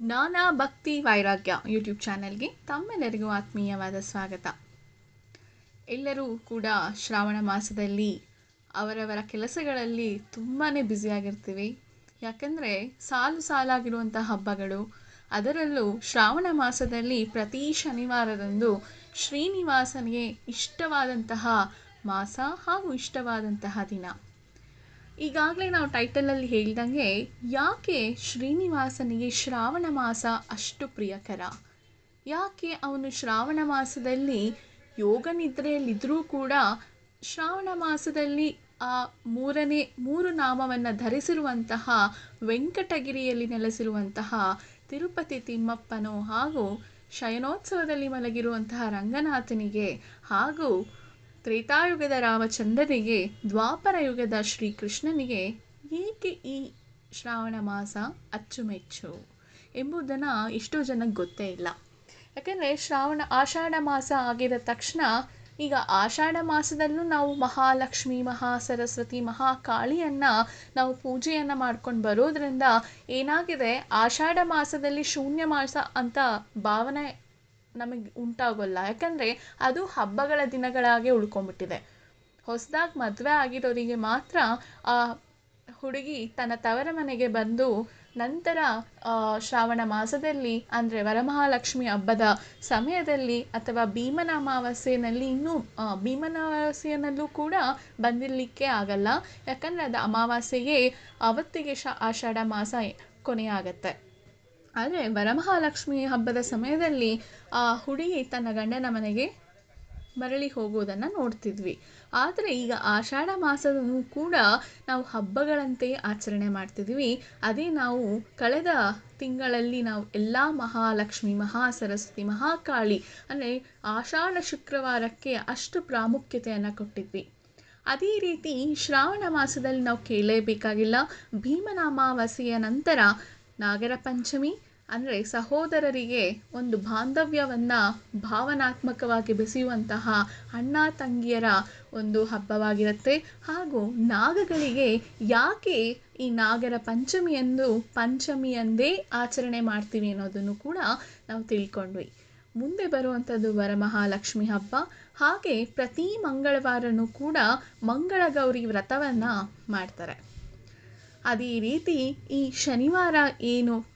ನಾನಾ ಭಕ್ತಿ ವೈರಾಗ್ಯ ಯೂಟ್ಯೂಬ್ ಚಾನೆಲ್ಗೆ ತಮ್ಮೆಲ್ಲರಿಗೂ ಆತ್ಮೀಯವಾದ ಸ್ವಾಗತ. ಎಲ್ಲರೂ ಕೂಡ ಶ್ರಾವಣ ಮಾಸದಲ್ಲಿ ಅವರವರ ಕೆಲಸಗಳಲ್ಲಿ ತುಂಬಾ ಬ್ಯುಸಿಯಾಗಿರ್ತೀವಿ ಯಾಕಂದರೆ ಸಾಲು ಸಾಲಾಗಿರುವಂಥ ಹಬ್ಬಗಳು, ಅದರಲ್ಲೂ ಶ್ರಾವಣ ಮಾಸದಲ್ಲಿ ಪ್ರತಿ ಶನಿವಾರದಂದು ಶ್ರೀನಿವಾಸನಿಗೆ ಇಷ್ಟವಾದಂತಹ ಮಾಸ ಹಾಗೂ ಇಷ್ಟವಾದಂತಹ ದಿನ. ಈಗಾಗಲೇ ನಾವು ಟೈಟಲಲ್ಲಿ ಹೇಳಿದಂಗೆ ಯಾಕೆ ಶ್ರೀನಿವಾಸನಿಗೆ ಶ್ರಾವಣ ಮಾಸ ಅಷ್ಟು ಪ್ರಿಯಕರ? ಯಾಕೆ ಅವನು ಶ್ರಾವಣ ಮಾಸದಲ್ಲಿ ಯೋಗ ನಿದ್ರೆಯಲ್ಲಿದ್ದರೂ ಕೂಡ ಶ್ರಾವಣ ಮಾಸದಲ್ಲಿ ಆ ಮೂರನೇ, ಮೂರು ನಾಮವನ್ನು ಧರಿಸಿರುವಂತಹ ವೆಂಕಟಗಿರಿಯಲ್ಲಿ ನೆಲೆಸಿರುವಂತಹ ತಿರುಪತಿ ತಿಮ್ಮಪ್ಪನು ಹಾಗೂ ಶಯನೋತ್ಸವದಲ್ಲಿ ಮಲಗಿರುವಂತಹ ರಂಗನಾಥನಿಗೆ ಹಾಗೂ ತ್ರೇತಾಯುಗದ ರಾಮಚಂದ್ರನಿಗೆ, ದ್ವಾಪರ ಯುಗದ ಶ್ರೀಕೃಷ್ಣನಿಗೆ ಏಕೆ ಈ ಶ್ರಾವಣ ಮಾಸ ಅಚ್ಚುಮೆಚ್ಚು ಎಂಬುದನ್ನು ಎಷ್ಟೋ ಜನಕ್ಕೆ ಗೊತ್ತೇ ಇಲ್ಲ. ಯಾಕೆಂದರೆ ಶ್ರಾವಣ, ಆಷಾಢ ಮಾಸ ಆಗಿದ ತಕ್ಷಣ ಈಗ ಆಷಾಢ ಮಾಸದಲ್ಲೂ ನಾವು ಮಹಾಲಕ್ಷ್ಮಿ ಮಹಾ ಸರಸ್ವತಿ ಮಹಾಕಾಳಿಯನ್ನು ನಾವು ಪೂಜೆಯನ್ನು ಮಾಡ್ಕೊಂಡು ಬರೋದ್ರಿಂದ ಏನಾಗಿದೆ, ಆಷಾಢ ಮಾಸದಲ್ಲಿ ಶೂನ್ಯ ಮಾಸ ಅಂತ ಭಾವನೆ ನಮಗೆ ಉಂಟಾಗೋಲ್ಲ. ಯಾಕಂದರೆ ಅದು ಹಬ್ಬಗಳ ದಿನಗಳಾಗೆ ಉಳ್ಕೊಂಡ್ಬಿಟ್ಟಿದೆ. ಹೊಸದಾಗಿ ಮದುವೆ ಆಗಿರೋರಿಗೆ ಮಾತ್ರ ಆ ಹುಡುಗಿ ತನ್ನ ತವರ ಮನೆಗೆ ಬಂದು ನಂತರ ಶ್ರಾವಣ ಮಾಸದಲ್ಲಿ, ಅಂದರೆ ವರಮಹಾಲಕ್ಷ್ಮಿ ಹಬ್ಬದ ಸಮಯದಲ್ಲಿ ಅಥವಾ ಭೀಮನ ಅಮಾವಾಸ್ಯೆಯಲ್ಲಿ ಇನ್ನೂ ಭೀಮನ ಅಮಾವಾಸ್ಯೆಯಲ್ಲೂ ಕೂಡ ಬಂದಿರಲಿಕ್ಕೆ ಆಗಲ್ಲ. ಯಾಕಂದರೆ ಅದು ಅಮಾವಾಸ್ಯೆಗೆ ಅವತ್ತಿಗೆ ಶ, ಆಷಾಢ ಮಾಸ ಕೊನೆಯಾಗತ್ತೆ. ಆದರೆ ವರಮಹಾಲಕ್ಷ್ಮಿ ಹಬ್ಬದ ಸಮಯದಲ್ಲಿ ಆ ಹುಡುಗಿ ತನ್ನ ಗಂಡನ ಮನೆಗೆ ಮರಳಿ ಹೋಗುವುದನ್ನು ನೋಡ್ತಿದ್ವಿ. ಆದರೆ ಈಗ ಆಷಾಢ ಮಾಸದೂ ಕೂಡ ನಾವು ಹಬ್ಬಗಳಂತೆಯೇ ಆಚರಣೆ ಮಾಡ್ತಿದ್ವಿ. ಅದೇ ನಾವು ಕಳೆದ ತಿಂಗಳಲ್ಲಿ ನಾವು ಎಲ್ಲ ಮಹಾಲಕ್ಷ್ಮಿ ಮಹಾ ಸರಸ್ವತಿ ಮಹಾಕಾಳಿ ಅಂದರೆ ಆಷಾಢ ಶುಕ್ರವಾರಕ್ಕೆ ಅಷ್ಟು ಪ್ರಾಮುಖ್ಯತೆಯನ್ನು ಕೊಟ್ಟಿದ್ವಿ. ಅದೇ ರೀತಿ ಶ್ರಾವಣ ಮಾಸದಲ್ಲಿ ನಾವು ಕೇಳಲೇಬೇಕಾಗಿಲ್ಲ ಭೀಮನಾಮಾವಾಸೆಯ ನಂತರ ನಾಗರ ಪಂಚಮಿ ಅಂದರೆ ಸಹೋದರರಿಗೆ ಒಂದು ಬಾಂಧವ್ಯವನ್ನು ಭಾವನಾತ್ಮಕವಾಗಿ ಬೆಸೆಯುವಂತಹ ಅಣ್ಣ ತಂಗಿಯರ ಒಂದು ಹಬ್ಬವಾಗಿರುತ್ತೆ. ಹಾಗೂ ನಾಗಗಳಿಗೆ ಯಾಕೆ ಈ ನಾಗರ ಪಂಚಮಿಯಂದು ಪಂಚಮಿಯಂದೇ ಆಚರಣೆ ಮಾಡ್ತೀವಿ ಅನ್ನೋದನ್ನು ಕೂಡ ನಾವು ತಿಳ್ಕೊಂಡ್ವಿ. ಮುಂದೆ ಬರುವಂಥದ್ದು ವರಮಹಾಲಕ್ಷ್ಮಿ ಹಬ್ಬ. ಹಾಗೆ ಪ್ರತಿ ಮಂಗಳವಾರನೂ ಕೂಡ ಮಂಗಳಗೌರಿ ವ್ರತವನ್ನು ಮಾಡ್ತಾರೆ. ಅದೇ ರೀತಿ ಈ ಶನಿವಾರ ಏನು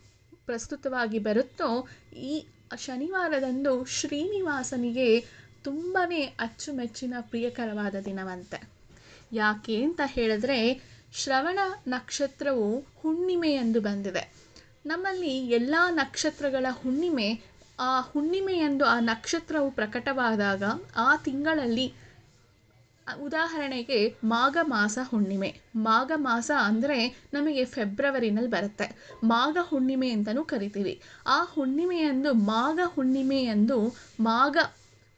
ಪ್ರಸ್ತುತವಾಗಿ ಬರುತ್ತೋ, ಈ ಶನಿವಾರದಂದು ಶ್ರೀನಿವಾಸನಿಗೆ ತುಂಬಾ ಅಚ್ಚುಮೆಚ್ಚಿನ ಪ್ರಿಯಕರವಾದ ದಿನವಂತೆ. ಯಾಕೆ ಅಂತ ಹೇಳಿದ್ರೆ, ಶ್ರವಣ ನಕ್ಷತ್ರವು ಹುಣ್ಣಿಮೆ ಎಂದು ಬಂದಿದೆ. ನಮ್ಮಲ್ಲಿ ಎಲ್ಲ ನಕ್ಷತ್ರಗಳ ಹುಣ್ಣಿಮೆ, ಆ ಹುಣ್ಣಿಮೆಯಂದು ಆ ನಕ್ಷತ್ರವು ಪ್ರಕಟವಾದಾಗ ಆ ತಿಂಗಳಲ್ಲಿ ಉದಾಹರಣೆಗೆ ಮಾಘ ಮಾಸ ಹುಣ್ಣಿಮೆ. ಮಾಘ ಮಾಸ ಅಂದರೆ ನಮಗೆ ಫೆಬ್ರವರಿನಲ್ಲಿ ಬರುತ್ತೆ. ಮಾಘ ಹುಣ್ಣಿಮೆ ಅಂತಲೂ ಕರಿತೀವಿ. ಆ ಹುಣ್ಣಿಮೆಯಂದು, ಮಾಘ ಹುಣ್ಣಿಮೆಯಂದು ಮಾಘ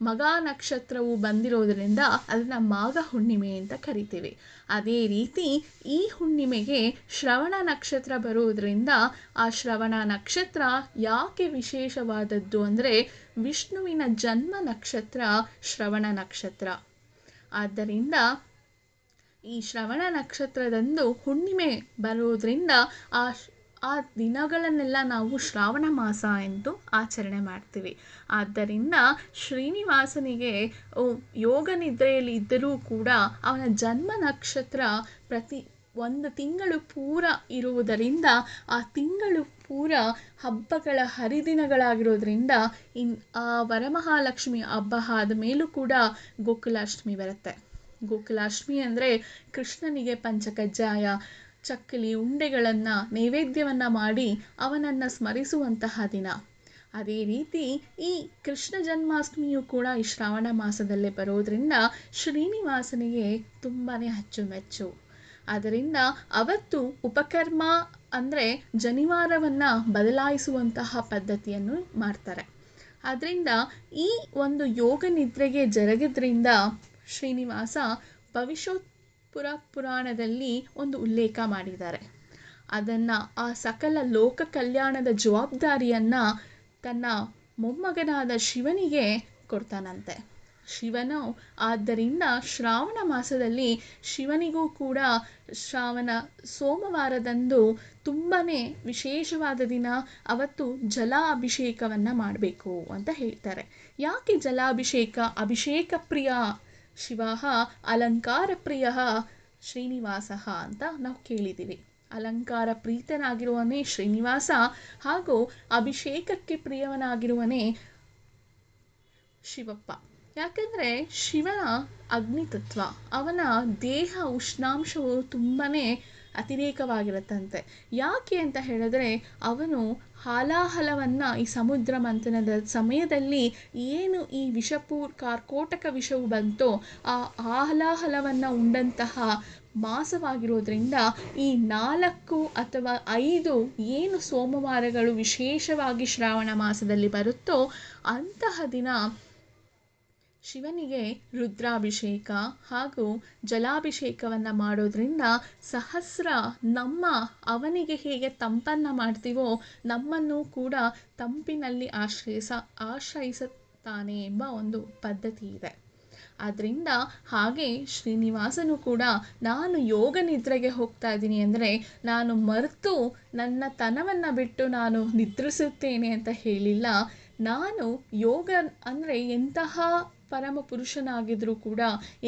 ಮಗ ನಕ್ಷತ್ರವು ಬಂದಿರೋದರಿಂದ ಅದನ್ನು ಮಾಘ ಹುಣ್ಣಿಮೆ ಅಂತ ಕರಿತೀವಿ. ಅದೇ ರೀತಿ ಈ ಹುಣ್ಣಿಮೆಗೆ ಶ್ರವಣ ನಕ್ಷತ್ರ ಬರುವುದರಿಂದ ಆ ಶ್ರವಣ ನಕ್ಷತ್ರ ಯಾಕೆ ವಿಶೇಷವಾದದ್ದು ಅಂದರೆ ವಿಷ್ಣುವಿನ ಜನ್ಮ ನಕ್ಷತ್ರ ಶ್ರವಣ ನಕ್ಷತ್ರ. ಆದ್ದರಿಂದ ಈ ಶ್ರವಣ ನಕ್ಷತ್ರದಂದು ಹುಣ್ಣಿಮೆ ಬರುವುದರಿಂದ ಆ ಆ ದಿನಗಳನ್ನೆಲ್ಲ ನಾವು ಶ್ರಾವಣ ಮಾಸ ಎಂದು ಆಚರಣೆ ಮಾಡ್ತೀವಿ. ಆದ್ದರಿಂದ ಶ್ರೀನಿವಾಸನಿಗೆ ಯೋಗ ನಿದ್ರೆಯಲ್ಲಿ ಇದ್ದರೂ ಕೂಡ ಅವನ ಜನ್ಮ ನಕ್ಷತ್ರ ಪ್ರತಿ ಒಂದು ತಿಂಗಳು ಪೂರ ಇರುವುದರಿಂದ, ಆ ತಿಂಗಳು ಪೂರ ಹಬ್ಬಗಳ ಹರಿದಿನಗಳಾಗಿರೋದ್ರಿಂದ ಇನ್ ಆ ವರಮಹಾಲಕ್ಷ್ಮಿ ಹಬ್ಬ ಆದ ಮೇಲೂ ಕೂಡ ಗೋಕುಲಾಷ್ಟಮಿ ಬರುತ್ತೆ. ಗೋಕುಲಾಷ್ಟಮಿ ಅಂದರೆ ಕೃಷ್ಣನಿಗೆ ಪಂಚಕಜ್ಜಾಯ, ಚಕ್ಕಲಿ, ಉಂಡೆಗಳನ್ನು, ನೈವೇದ್ಯವನ್ನು ಮಾಡಿ ಅವನನ್ನು ಸ್ಮರಿಸುವಂತಹ ದಿನ. ಅದೇ ರೀತಿ ಈ ಕೃಷ್ಣ ಜನ್ಮಾಷ್ಟಮಿಯು ಕೂಡ ಈ ಶ್ರಾವಣ ಮಾಸದಲ್ಲೇ ಬರೋದರಿಂದ ಶ್ರೀನಿವಾಸನಿಗೆ ತುಂಬಾ ಅಚ್ಚುಮೆಚ್ಚು. ಆದ್ದರಿಂದ ಅವತ್ತು ಉಪಕರ್ಮ ಅಂದರೆ ಜನಿವಾರವನ್ನು ಬದಲಾಯಿಸುವಂತಹ ಪದ್ಧತಿಯನ್ನು ಮಾಡ್ತಾರೆ. ಆದ್ದರಿಂದ ಈ ಒಂದು ಯೋಗ ನಿದ್ರೆಗೆ ಜರಗಿದ್ರಿಂದ ಶ್ರೀನಿವಾಸ ಭವಿಷ್ಯೋತ್ಪುರ ಪುರಾಣದಲ್ಲಿ ಒಂದು ಉಲ್ಲೇಖ ಮಾಡಿದ್ದಾರೆ. ಅದನ್ನು ಆ ಸಕಲ ಲೋಕ ಕಲ್ಯಾಣದ ಜವಾಬ್ದಾರಿಯನ್ನು ತನ್ನ ಮೊಮ್ಮಗನಾದ ಶಿವನಿಗೆ ಕೊಡ್ತಾನಂತೆ. ಶಿವನು. ಆದ್ದರಿಂದ ಶ್ರಾವಣ ಮಾಸದಲ್ಲಿ ಶಿವನಿಗೂ ಕೂಡ ಶ್ರಾವಣ ಸೋಮವಾರದಂದು ತುಂಬಾ ವಿಶೇಷವಾದ ದಿನ. ಅವತ್ತು ಜಲ ಅಭಿಷೇಕವನ್ನು ಮಾಡಬೇಕು ಅಂತ ಹೇಳ್ತಾರೆ. ಯಾಕೆ ಜಲಾಭಿಷೇಕ? ಅಭಿಷೇಕ ಪ್ರಿಯ ಶಿವ, ಅಲಂಕಾರ ಪ್ರಿಯ ಶ್ರೀನಿವಾಸ ಅಂತ ನಾವು ಕೇಳಿದ್ದೀವಿ. ಅಲಂಕಾರ ಪ್ರೀತನಾಗಿರುವನೇ ಶ್ರೀನಿವಾಸ ಹಾಗೂ ಅಭಿಷೇಕಕ್ಕೆ ಪ್ರಿಯವನಾಗಿರುವನೇ ಶಿವಪ್ಪ. ಯಾಕಂದರೆ ಶಿವನ ಅಗ್ನಿತತ್ವ, ಅವನ ದೇಹ ಉಷ್ಣಾಂಶವು ತುಂಬಾ ಅತಿರೇಕವಾಗಿರುತ್ತಂತೆ. ಯಾಕೆ ಅಂತ ಹೇಳಿದ್ರೆ, ಅವನು ಹಾಲಾಹಲವನ್ನು ಈ ಸಮುದ್ರ ಮಂಥನದ ಸಮಯದಲ್ಲಿ ಏನು ಈ ವಿಷಪೂರ್ ಕಾರ್ಕೋಟಕ ವಿಷವು ಬಂತೋ, ಆ ಹಾಲಾಹಲವನ್ನು ಉಂಡಂತಹ ಮಾಸವಾಗಿರೋದ್ರಿಂದ ಈ ನಾಲ್ಕು ಅಥವಾ ಐದು ಏನು ಸೋಮವಾರಗಳು ವಿಶೇಷವಾಗಿ ಶ್ರಾವಣ ಮಾಸದಲ್ಲಿ ಬರುತ್ತೋ, ಅಂತಹ ದಿನ ಶಿವನಿಗೆ ರುದ್ರಾಭಿಷೇಕ ಹಾಗೂ ಜಲಾಭಿಷೇಕವನ್ನು ಮಾಡೋದ್ರಿಂದ ಸಹಸ್ರ ನಮ್ಮ ಅವನಿಗೆ ಹೇಗೆ ತಂಪನ್ನು ಮಾಡ್ತೀವೋ ನಮ್ಮನ್ನು ಕೂಡ ತಂಪಿನಲ್ಲಿ ಆಶ್ರಯಿಸ, ಆಶ್ರಯಿಸುತ್ತಾನೆ ಎಂಬ ಒಂದು ಪದ್ಧತಿ ಇದೆ. ಆದ್ದರಿಂದ ಹಾಗೆ ಶ್ರೀನಿವಾಸನು ಕೂಡ, ನಾನು ಯೋಗ ನಿದ್ರೆಗೆ ಹೋಗ್ತಾ ಇದ್ದೀನಿ ಅಂದರೆ ನಾನು ಮರೆತು ನನ್ನ ತನವನ್ನು ಬಿಟ್ಟು ನಾನು ನಿದ್ರಿಸುತ್ತೇನೆ ಅಂತ ಹೇಳಿಲ್ಲ. ನಾನು ಯೋಗ ಅಂದರೆ ಎಂತಹ ಪರಮ ಪುರುಷನಾಗಿದ್ದರೂ ಕೂಡ,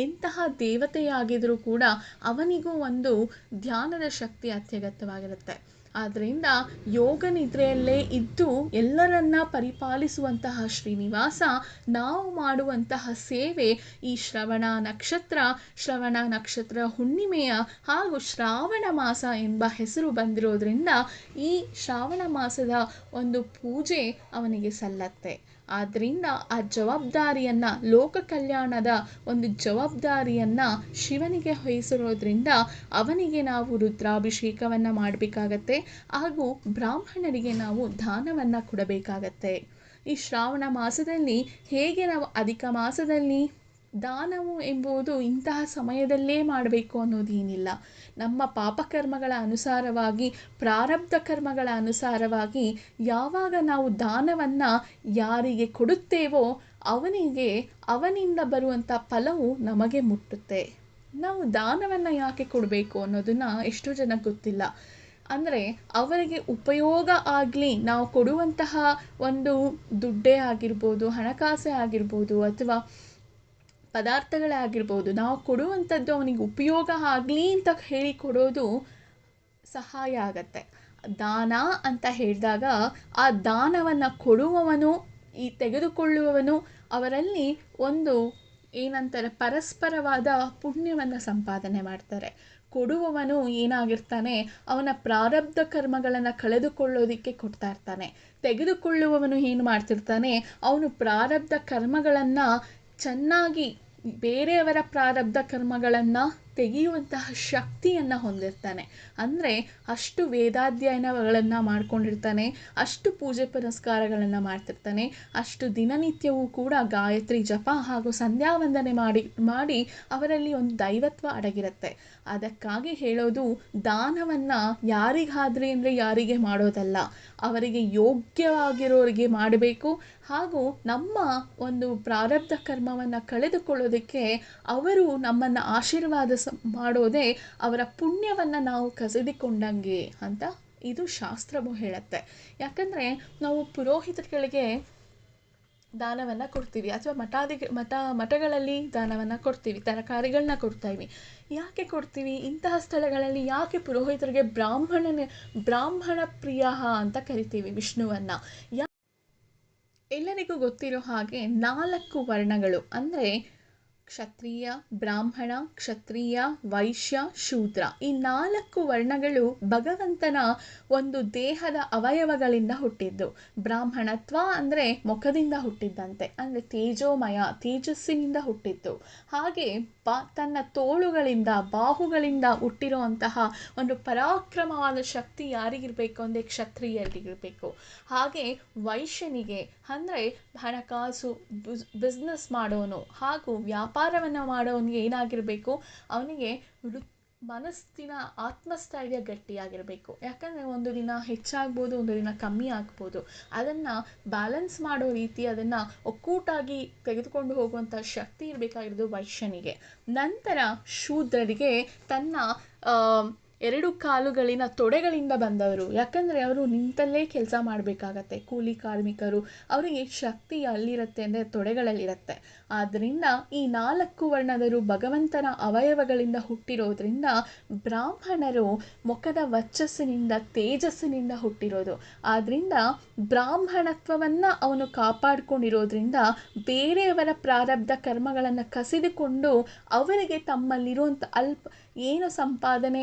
ಎಂತಹ ದೇವತೆಯಾಗಿದ್ದರೂ ಕೂಡ ಅವನಿಗೂ ಒಂದು ಧ್ಯಾನದ ಶಕ್ತಿ ಅತ್ಯಗತ್ಯವಾಗಿರುತ್ತೆ. ಆದ್ದರಿಂದ ಯೋಗ ನಿದ್ರೆಯಲ್ಲೇ ಇದ್ದು ಎಲ್ಲರನ್ನ ಪರಿಪಾಲಿಸುವಂತಹ ಶ್ರೀನಿವಾಸ, ನಾವು ಮಾಡುವಂತಹ ಸೇವೆ ಈ ಶ್ರವಣ ನಕ್ಷತ್ರ ಶ್ರವಣ ನಕ್ಷತ್ರ ಹುಣ್ಣಿಮೆಯ ಹಾಗೂ ಶ್ರಾವಣ ಮಾಸ ಎಂಬ ಹೆಸರು ಬಂದಿರೋದ್ರಿಂದ ಈ ಶ್ರಾವಣ ಮಾಸದ ಒಂದು ಪೂಜೆ ಅವನಿಗೆ ಸಲ್ಲತ್ತೆ. ಆದ್ದರಿಂದ ಆ ಜವಾಬ್ದಾರಿಯನ್ನು, ಲೋಕ ಕಲ್ಯಾಣದ ಒಂದು ಜವಾಬ್ದಾರಿಯನ್ನು ಶಿವನಿಗೆ ವಹಿಸಿರೋದ್ರಿಂದ ಅವನಿಗೆ ನಾವು ರುದ್ರಾಭಿಷೇಕವನ್ನು ಮಾಡಬೇಕಾಗತ್ತೆ, ಹಾಗೂ ಬ್ರಾಹ್ಮಣರಿಗೆ ನಾವು ದಾನವನ್ನು ಕೊಡಬೇಕಾಗತ್ತೆ. ಈ ಶ್ರಾವಣ ಮಾಸದಲ್ಲಿ ಹೇಗೆ ನಾವು ಅಧಿಕ ಮಾಸದಲ್ಲಿ ದಾನವು ಎಂಬುದು ಇಂತಹ ಸಮಯದಲ್ಲೇ ಮಾಡಬೇಕು ಅನ್ನೋದೇನಿಲ್ಲ ನಮ್ಮ ಪಾಪಕರ್ಮಗಳ ಅನುಸಾರವಾಗಿ, ಪ್ರಾರಬ್ಧ ಕರ್ಮಗಳ ಅನುಸಾರವಾಗಿ ಯಾವಾಗ ನಾವು ದಾನವನ್ನು ಯಾರಿಗೆ ಕೊಡುತ್ತೇವೋ ಅವನಿಗೆ, ಅವನಿಂದ ಬರುವಂಥ ಫಲವು ನಮಗೆ ಮುಟ್ಟುತ್ತೆ. ನಾವು ದಾನವನ್ನು ಯಾಕೆ ಕೊಡಬೇಕು ಅನ್ನೋದನ್ನು ಎಷ್ಟು ಜನಕ್ಕೆ ಗೊತ್ತಿಲ್ಲ. ಅಂದರೆ ಅವರಿಗೆ ಉಪಯೋಗ ಆಗಲಿ, ನಾವು ಕೊಡುವಂತಹ ಒಂದು ದುಡ್ಡೇ ಆಗಿರ್ಬೋದು, ಹಣಕಾಸೇ ಆಗಿರ್ಬೋದು, ಅಥವಾ ಪದಾರ್ಥಗಳೇ ಆಗಿರ್ಬೋದು ನಾವು ಕೊಡುವಂಥದ್ದು ಅವನಿಗೆ ಉಪಯೋಗ ಆಗಲಿ ಅಂತ ಹೇಳಿ ಕೊಡೋದು ಸಹಾಯ ಆಗತ್ತೆ. ದಾನ ಅಂತ ಹೇಳಿದಾಗ ಆ ದಾನವನ್ನು ಕೊಡುವವನು, ಈ ತೆಗೆದುಕೊಳ್ಳುವವನು, ಅವರಲ್ಲಿ ಒಂದು ಏನಂತಾರೆ, ಪರಸ್ಪರವಾದ ಪುಣ್ಯವನ್ನು ಸಂಪಾದನೆ ಮಾಡ್ತಾರೆ. ಕೊಡುವವನು ಏನಾಗಿರ್ತಾನೆ, ಅವನ ಪ್ರಾರಬ್ಧ ಕರ್ಮಗಳನ್ನು ಕಳೆದುಕೊಳ್ಳೋದಕ್ಕೆ ಕೊಡ್ತಾ ಇರ್ತಾನೆ. ತೆಗೆದುಕೊಳ್ಳುವವನು ಏನು ಮಾಡ್ತಿರ್ತಾನೆ, ಅವನು ಪ್ರಾರಬ್ಧ ಕರ್ಮಗಳನ್ನು ಚೆನ್ನಾಗಿ ಬೇರೆಯವರ ಪ್ರಾರಬ್ಧ ಕರ್ಮಗಳನ್ನು ತೆಗೆಯುವಂತಹ ಶಕ್ತಿಯನ್ನು ಹೊಂದಿರ್ತಾನೆ. ಅಂದರೆ ಅಷ್ಟು ವೇದಾಧ್ಯಯನಗಳನ್ನು ಮಾಡ್ಕೊಂಡಿರ್ತಾನೆ, ಅಷ್ಟು ಪೂಜೆ ಪುನಸ್ಕಾರಗಳನ್ನು ಮಾಡ್ತಿರ್ತಾನೆ, ಅಷ್ಟು ದಿನನಿತ್ಯವೂ ಕೂಡ ಗಾಯತ್ರಿ ಜಪ ಹಾಗೂ ಸಂಧ್ಯಾ ವಂದನೆ ಮಾಡಿ ಮಾಡಿ ಅವರಲ್ಲಿ ಒಂದು ದೈವತ್ವ ಅಡಗಿರುತ್ತೆ. ಅದಕ್ಕಾಗಿ ಹೇಳೋದು, ದಾನವನ್ನು ಯಾರಿಗಾದ್ರಿ ಅಂದರೆ ಯಾರಿಗೆ ಮಾಡೋದಲ್ಲ, ಅವರಿಗೆ ಯೋಗ್ಯವಾಗಿರೋರಿಗೆ ಮಾಡಬೇಕು ಹಾಗೂ ನಮ್ಮ ಒಂದು ಪ್ರಾರಬ್ಧ ಕರ್ಮವನ್ನು ಕಳೆದುಕೊಳ್ಳೋದಕ್ಕೆ ಅವರು ನಮ್ಮನ್ನು ಆಶೀರ್ವಾದ ಸ, ಮಾಡೋದೇ ಅವರ ಪುಣ್ಯವನ್ನು ನಾವು ಕಸಿದುಕೊಂಡಂಗೆ ಅಂತ ಇದು ಶಾಸ್ತ್ರವು ಹೇಳುತ್ತೆ. ಯಾಕಂದರೆ ನಾವು ಪುರೋಹಿತರುಗಳಿಗೆ ದಾನವನ್ನು ಕೊಡ್ತೀವಿ ಅಥವಾ ಮಠಾದಿ ಮಠ, ಮಠಗಳಲ್ಲಿ ದಾನವನ್ನು ಕೊಡ್ತೀವಿ ತರಕಾರಿಗಳನ್ನ ಕೊಡ್ತಾಯಿವಿ ಯಾಕೆ ಕೊಡ್ತೀವಿ? ಇಂತಹ ಸ್ಥಳಗಳಲ್ಲಿ ಯಾಕೆ ಪುರೋಹಿತರಿಗೆ ಬ್ರಾಹ್ಮಣನ, ಬ್ರಾಹ್ಮಣ ಪ್ರಿಯ ಅಂತ ಕರಿತೀವಿ ವಿಷ್ಣುವನ್ನು? ಯಾ ಎಲ್ಲರಿಗೂ ಗೊತ್ತಿರೋ ಹಾಗೆ ನಾಲ್ಕು ವರ್ಣಗಳು. ಅಂದರೆ ಕ್ಷತ್ರಿಯ, ಬ್ರಾಹ್ಮಣ, ಕ್ಷತ್ರಿಯ, ವೈಶ್ಯ, ಶೂದ್ರ. ಈ ನಾಲ್ಕು ವರ್ಣಗಳು ಭಗವಂತನ ಒಂದು ದೇಹದ ಅವಯವಗಳಿಂದ ಹುಟ್ಟಿದ್ದು. ಬ್ರಾಹ್ಮಣತ್ವ ಅಂದರೆ ಮುಖದಿಂದ ಹುಟ್ಟಿದ್ದಂತೆ, ಅಂದರೆ ತೇಜೋಮಯ, ತೇಜಸ್ಸಿನಿಂದ ಹುಟ್ಟಿದ್ದು. ಹಾಗೆ ಬಾ, ತನ್ನ ತೋಳುಗಳಿಂದ, ಬಾಹುಗಳಿಂದ ಹುಟ್ಟಿರುವಂತಹ ಒಂದು ಪರಾಕ್ರಮವಾದ ಶಕ್ತಿ ಯಾರಿಗಿರಬೇಕು ಅಂದರೆ ಕ್ಷತ್ರಿಯರಿಗಿರಬೇಕು. ಹಾಗೆ ವೈಶ್ಯನಿಗೆ ಅಂದರೆ ಹಣಕಾಸು ಬಿಸ್ನೆಸ್ ಮಾಡೋನು ಹಾಗೂ ವ್ಯಾಪಾರವನ್ನು ಮಾಡೋವನಿಗೆ ಏನಾಗಿರಬೇಕು? ಅವನಿಗೆ ಮನಸ್ಸಿನ ಆತ್ಮಸ್ಥೈರ್ಯ ಗಟ್ಟಿಯಾಗಿರಬೇಕು. ಯಾಕಂದರೆ ಒಂದು ದಿನ ಹೆಚ್ಚಾಗ್ಬೋದು, ಒಂದು ದಿನ ಕಮ್ಮಿ ಆಗ್ಬೋದು. ಅದನ್ನು ಬ್ಯಾಲೆನ್ಸ್ ಮಾಡೋ ರೀತಿ ಅದನ್ನು ಒಕ್ಕೂಟಾಗಿ ತೆಗೆದುಕೊಂಡು ಹೋಗುವಂಥ ಶಕ್ತಿ ಇರಬೇಕಾಗಿರೋದು ವೈಶ್ಯನಿಗೆ. ನಂತರ ಶೂದ್ರರಿಗೆ ತನ್ನ ಎರಡು ಕಾಲುಗಳಿನ ತೊಡೆಗಳಿಂದ ಬಂದವರು. ಯಾಕಂದರೆ ಅವರು ನಿಂತಲ್ಲೇ ಕೆಲಸ ಮಾಡಬೇಕಾಗತ್ತೆ. ಕೂಲಿ ಕಾರ್ಮಿಕರು, ಅವರಿಗೆ ಶಕ್ತಿ ಅಲ್ಲಿರುತ್ತೆ ಅಂದರೆ ತೊಡೆಗಳಲ್ಲಿರುತ್ತೆ. ಆದ್ದರಿಂದ ಈ ನಾಲ್ಕು ವರ್ಣದರು ಭಗವಂತನ ಅವಯವಗಳಿಂದ ಹುಟ್ಟಿರೋದ್ರಿಂದ ಬ್ರಾಹ್ಮಣರು ಮುಖದ ವರ್ಚಸ್ಸಿನಿಂದ, ತೇಜಸ್ಸಿನಿಂದ ಹುಟ್ಟಿರೋದು. ಆದ್ದರಿಂದ ಬ್ರಾಹ್ಮಣತ್ವವನ್ನು ಅವನು ಕಾಪಾಡಿಕೊಂಡಿರೋದ್ರಿಂದ ಬೇರೆಯವರ ಪ್ರಾರಬ್ಧ ಕರ್ಮಗಳನ್ನು ಕಸಿದುಕೊಂಡು ಅವರಿಗೆ ತಮ್ಮಲ್ಲಿರುವಂಥ ಅಲ್ಪ, ಏನು ಸಂಪಾದನೆ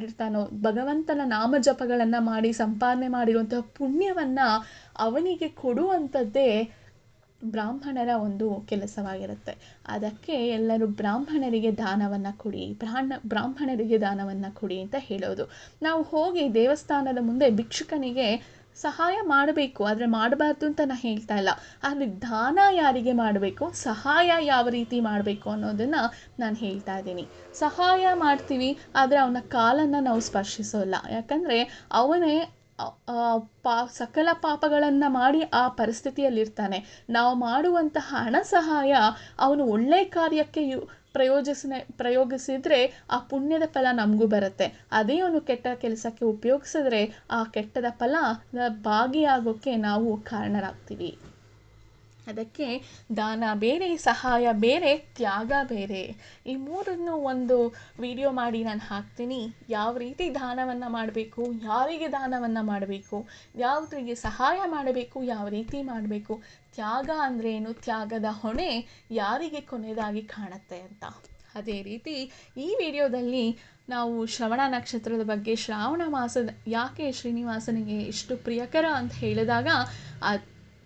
ಮಾಡಿರ್ತಾನೋ, ಭಗವಂತನ ನಾಮ ಜಪಗಳನ್ನು ಮಾಡಿ, ಸಂಪಾದನೆ ಮಾಡಿರುವಂತಹ ಪುಣ್ಯವನ್ನು ಅವನಿಗೆ ಕೊಡುವಂಥದ್ದೇ ಬ್ರಾಹ್ಮಣರ ಒಂದು ಕೆಲಸವಾಗಿರುತ್ತೆ. ಅದಕ್ಕೆ ಎಲ್ಲರೂ ಬ್ರಾಹ್ಮಣರಿಗೆ ದಾನವನ್ನು ಕೊಡಿ ಬ್ರಾಹ್ಮಣ ಬ್ರಾಹ್ಮಣರಿಗೆ ದಾನವನ್ನು ಕೊಡಿ ಅಂತ ಹೇಳೋದು. ನಾವು ಹೋಗಿ ದೇವಸ್ಥಾನದ ಮುಂದೆ ಭಿಕ್ಷುಕನಿಗೆ ಸಹಾಯ ಮಾಡಬೇಕು, ಆದರೆ ಮಾಡಬಾರ್ದು ಅಂತ ನಾನು ಹೇಳ್ತಾ ಇಲ್ಲ. ಆದರೆ ದಾನ ಯಾರಿಗೆ ಮಾಡಬೇಕು, ಸಹಾಯ ಯಾವ ರೀತಿ ಮಾಡಬೇಕು ಅನ್ನೋದನ್ನು ನಾನು ಹೇಳ್ತಾ ಇದ್ದೀನಿ. ಸಹಾಯ ಮಾಡ್ತೀವಿ, ಆದರೆ ಅವನ ಕಾಲನ್ನು ನಾವು ಸ್ಪರ್ಶಿಸೋಲ್ಲ. ಯಾಕಂದರೆ ಅವನೇ ಪಾ, ಸಕಲ ಪಾಪಗಳನ್ನು ಮಾಡಿ ಆ ಪರಿಸ್ಥಿತಿಯಲ್ಲಿರ್ತಾನೆ. ನಾವು ಮಾಡುವಂತಹ ಹಣ ಸಹಾಯ ಅವನು ಒಳ್ಳೆಯ ಕಾರ್ಯಕ್ಕೆ ಯು ಪ್ರಯೋಜಿಸಿನ, ಪ್ರಯೋಗಿಸಿದರೆ ಆ ಪುಣ್ಯದ ಫಲ ನಮಗೂ ಬರುತ್ತೆ. ಅದೇ ಅವನು ಕೆಟ್ಟ ಕೆಲಸಕ್ಕೆ ಉಪಯೋಗಿಸಿದ್ರೆ ಆ ಕೆಟ್ಟದ ಫಲ ಭಾಗಿಯಾಗೋಕ್ಕೆ ನಾವು ಕಾರಣರಾಗ್ತೀವಿ. ಅದಕ್ಕೆ ದಾನ ಬೇರೆ, ಸಹಾಯ ಬೇರೆ, ತ್ಯಾಗ ಬೇರೆ. ಈ ಮೂರನ್ನು ಒಂದು ವಿಡಿಯೋ ಮಾಡಿ ನಾನು ಹಾಕ್ತೀನಿ. ಯಾವ ರೀತಿ ದಾನವನ್ನು ಮಾಡಬೇಕು, ಯಾರಿಗೆ ದಾನವನ್ನು ಮಾಡಬೇಕು, ಯಾವುದರಿಗೆ ಸಹಾಯ ಮಾಡಬೇಕು, ಯಾವ ರೀತಿ ಮಾಡಬೇಕು, ತ್ಯಾಗ ಅಂದರೆ ಏನು ತ್ಯಾಗದ ಹೊಣೆ ಯಾರಿಗೆ ಕೊನೆಯದಾಗಿ ಕಾಣುತ್ತೆ ಅಂತ. ಅದೇ ರೀತಿ ಈ ವಿಡಿಯೋದಲ್ಲಿ ನಾವು ಶ್ರವಣ ನಕ್ಷತ್ರದ ಬಗ್ಗೆ ಶ್ರಾವಣ ಮಾಸದ, ಯಾಕೆ ಶ್ರೀನಿವಾಸನಿಗೆ ಇಷ್ಟು ಪ್ರಿಯಕರ ಅಂತ ಹೇಳಿದಾಗ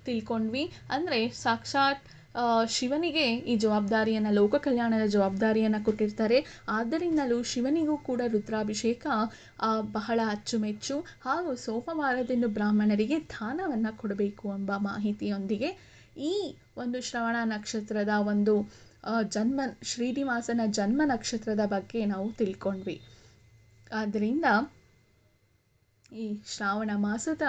ತಿಳ್ಕೊಂಡ್ವಿ. ಅಂದರೆ ಸಾಕ್ಷಾತ್ ಶಿವನಿಗೆ ಈ ಜವಾಬ್ದಾರಿಯನ್ನು, ಲೋಕ ಕಲ್ಯಾಣದ ಜವಾಬ್ದಾರಿಯನ್ನು ಕೊಟ್ಟಿರ್ತಾರೆ. ಆದ್ದರಿಂದಲೂ ಶಿವನಿಗೂ ಕೂಡ ರುದ್ರಾಭಿಷೇಕ ಬಹಳ ಅಚ್ಚುಮೆಚ್ಚು ಹಾಗೂ ಸೋಮವಾರದಿಂದ ಬ್ರಾಹ್ಮಣರಿಗೆ ದಾನವನ್ನು ಕೊಡಬೇಕು ಎಂಬ ಮಾಹಿತಿಯೊಂದಿಗೆ ಈ ಒಂದು ಶ್ರವಣ ನಕ್ಷತ್ರದ ಒಂದು ಜನ್ಮ, ಶ್ರೀನಿವಾಸನ ಜನ್ಮ ನಕ್ಷತ್ರದ ಬಗ್ಗೆ ನಾವು ತಿಳ್ಕೊಂಡ್ವಿ. ಆದ್ದರಿಂದ ಈ ಶ್ರಾವಣ ಮಾಸದ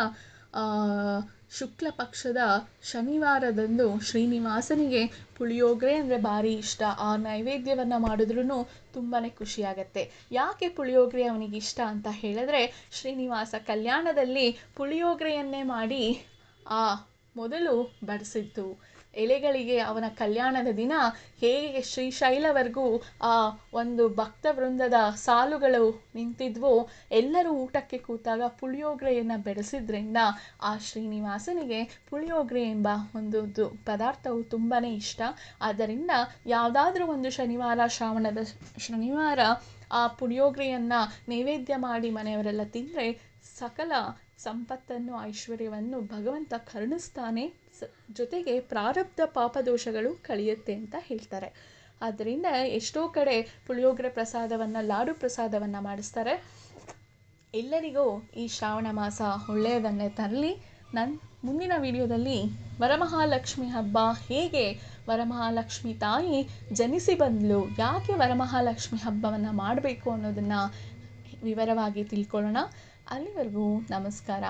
ಶುಕ್ಲ ಪಕ್ಷದ ಶನಿವಾರದಂದು ಶ್ರೀನಿವಾಸನಿಗೆ ಪುಳಿಯೋಗರೆ ಅಂದರೆ ಭಾರಿ ಇಷ್ಟ. ಆ ನೈವೇದ್ಯವನ್ನು ಮಾಡಿದ್ರೂ ತುಂಬಾ ಖುಷಿಯಾಗತ್ತೆ. ಯಾಕೆ ಪುಳಿಯೋಗರೆ ಅವನಿಗೆ ಇಷ್ಟ ಅಂತ ಹೇಳಿದ್ರೆ, ಶ್ರೀನಿವಾಸ ಕಲ್ಯಾಣದಲ್ಲಿ ಪುಳಿಯೋಗರೆಯನ್ನೇ ಮಾಡಿ ಆ ಮೊದಲು ಬಡಿಸಿದ್ದು. ಎಲೆಗಳಿಗೆ ಅವನ ಕಲ್ಯಾಣದ ದಿನ ಹೇಗೆ ಶ್ರೀಶೈಲವರೆಗೂ ಆ ಒಂದು ಭಕ್ತ ವೃಂದದ ಸಾಲುಗಳು ನಿಂತಿದ್ವೋ, ಎಲ್ಲರೂ ಊಟಕ್ಕೆ ಕೂತಾಗ ಪುಳಿಯೋಗರೆಯನ್ನು ಬೆಳೆಸಿದ್ರಿಂದ ಆ ಶ್ರೀನಿವಾಸನಿಗೆ ಪುಳಿಯೋಗರೆ ಎಂಬ ಒಂದು ಪದಾರ್ಥವು ತುಂಬಾ ಇಷ್ಟ. ಆದ್ದರಿಂದ ಯಾವುದಾದ್ರೂ ಒಂದು ಶನಿವಾರ, ಶ್ರಾವಣದ ಶನಿವಾರ ಆ ಪುಳಿಯೋಗರೆಯನ್ನು ನೈವೇದ್ಯ ಮಾಡಿ ಮನೆಯವರೆಲ್ಲ ತಿಂದರೆ ಸಕಲ ಸಂಪತ್ತನ್ನು, ಐಶ್ವರ್ಯವನ್ನು ಭಗವಂತ ಕರುಣಿಸ್ತಾನೆ. ಸ, ಜೊತೆಗೆ ಪ್ರಾರಬ್ಧ ಪಾಪದೋಷಗಳು ಕಳೆಯುತ್ತೆ ಅಂತ ಹೇಳ್ತಾರೆ. ಆದ್ದರಿಂದ ಎಷ್ಟೋ ಕಡೆ ಪುಳಿಯೋಗರೆ ಪ್ರಸಾದವನ್ನು, ಲಾಡು ಪ್ರಸಾದವನ್ನು ಮಾಡಿಸ್ತಾರೆ. ಎಲ್ಲರಿಗೂ ಈ ಶ್ರಾವಣ ಮಾಸ ಒಳ್ಳೆಯದನ್ನೇ ತರಲಿ. ನನ್ನ ಮುಂದಿನ ವಿಡಿಯೋದಲ್ಲಿ ವರಮಹಾಲಕ್ಷ್ಮಿ ಹಬ್ಬ ಹೇಗೆ ವರಮಹಾಲಕ್ಷ್ಮಿ ತಾಯಿ ಜನಿಸಿ ಬಂದಳು ಯಾಕೆ ವರಮಹಾಲಕ್ಷ್ಮಿ ಹಬ್ಬವನ್ನು ಮಾಡಬೇಕು ಅನ್ನೋದನ್ನು ವಿವರವಾಗಿ ತಿಳ್ಕೊಳ್ಳೋಣ. ಅಲ್ಲಿವರೆಗೂ ನಮಸ್ಕಾರ.